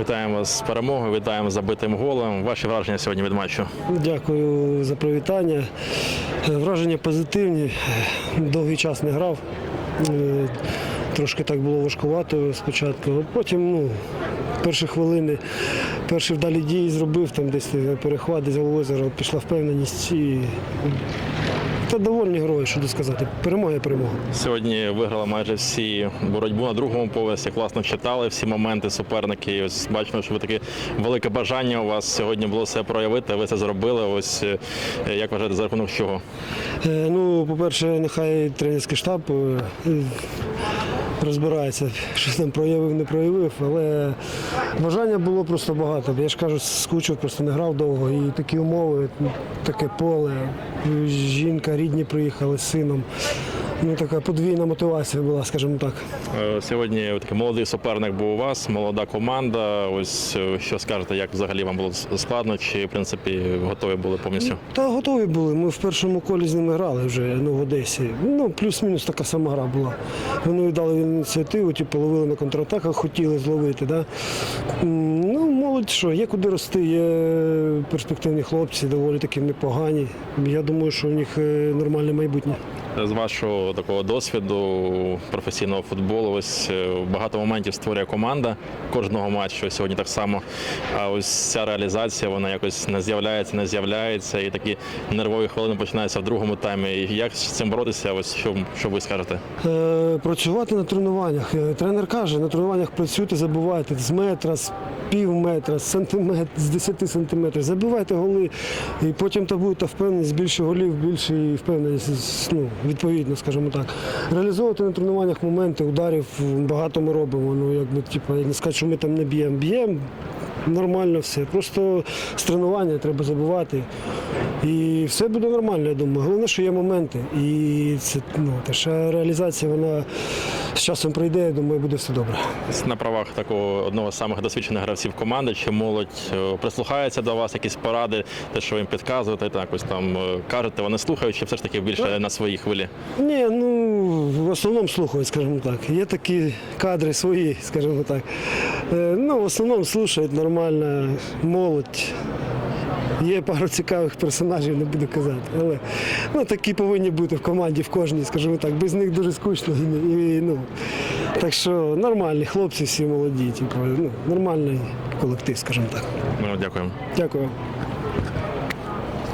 Вітаємо вас з перемогою, вітаємо з забитим голом. Ваші враження сьогодні від матчу. Дякую за привітання. Враження позитивні. Довгий час не грав. Е, Трошки так було важкувато спочатку. а Потім, ну, перші хвилини, перші вдалі дії зробив, там десь перехват, десь головою зараз пішла впевненість. І... Та довольні герої, що тут сказати. Перемога є перемога. Сьогодні виграли майже всі боротьбу на другому поверсі. Класно читали всі моменти суперники. Ось бачимо, що ви таке велике бажання у вас сьогодні було все проявити. Ви це зробили. Ось е, як вважаєте, за рахунок чого? Е, Ну, по-перше, нехай тренерський штаб е, розбирається, що там проявив, не проявив, але бажання було просто багато. Я ж кажу, скучив, просто не грав довго. І такі умови, таке поле, жінка, рідні приїхали з сином. Ну, така подвійна мотивація була, скажімо так. Е, Сьогодні такий молодий суперник був у вас, молода команда. Ось е, що скажете, як взагалі вам було складно, чи в принципі готові були повністю? Та готові були. Ми в першому колі з ними грали вже ну, в Одесі. Ну, плюс-мінус така сама гра була. Вони дали ініціативу, ті половили на контратаках, хотіли зловити. Да? Ну, молодь що, є куди рости, є перспективні хлопці, доволі таки непогані. Я думаю, що в них е, нормальне майбутнє. З вашого такого досвіду професійного футболу, ось е, багато моментів створює команда кожного матчу. Сьогодні так само. А ось ця реалізація вона якось не з'являється, не з'являється, і такі нервові хвилини починаються в другому таймі. Як з цим боротися? Ось що, що ви скажете? Е, працювати на тренуваннях. Е, Тренер каже, на тренуваннях працюйте, забувайте з метра, з пів метра, з сантиметр, з 10 сантиметрів. Забивайте голи, і потім та будете впевненість, більше голів, більше і впевненість, ну, відповідно, скажімо так. Реалізовувати на тренуваннях моменти, ударів багато ми робимо. Ну, якби, типу, я не скажу, що ми там не б'ємо. Б'ємо. Нормально все. Просто з тренування треба забувати. І все буде нормально, я думаю. Головне, що є моменти. І це ну, та ще реалізація, вона з часом прийде, я думаю, буде все добре. На правах такого одного з самих досвідчених гравців команди, чи молодь е, прислухається до вас, якісь поради, те, що ви їм підказуєте, так ось там е, кажете, вони слухають, чи все ж таки більше на своїй хвилі? Ні, ну в основному слухають, скажімо так. Є такі кадри свої, скажімо так. Е, Ну, в основному слухають нормально, молодь. Є пару цікавих персонажів, не буду казати. Але ну, такі повинні бути в команді, в кожній, скажімо так. Без них дуже скучно. І, і, ну, так що нормальні хлопці всі молоді, типу, ну, нормальний колектив, скажімо так. Дякуємо. Дякую.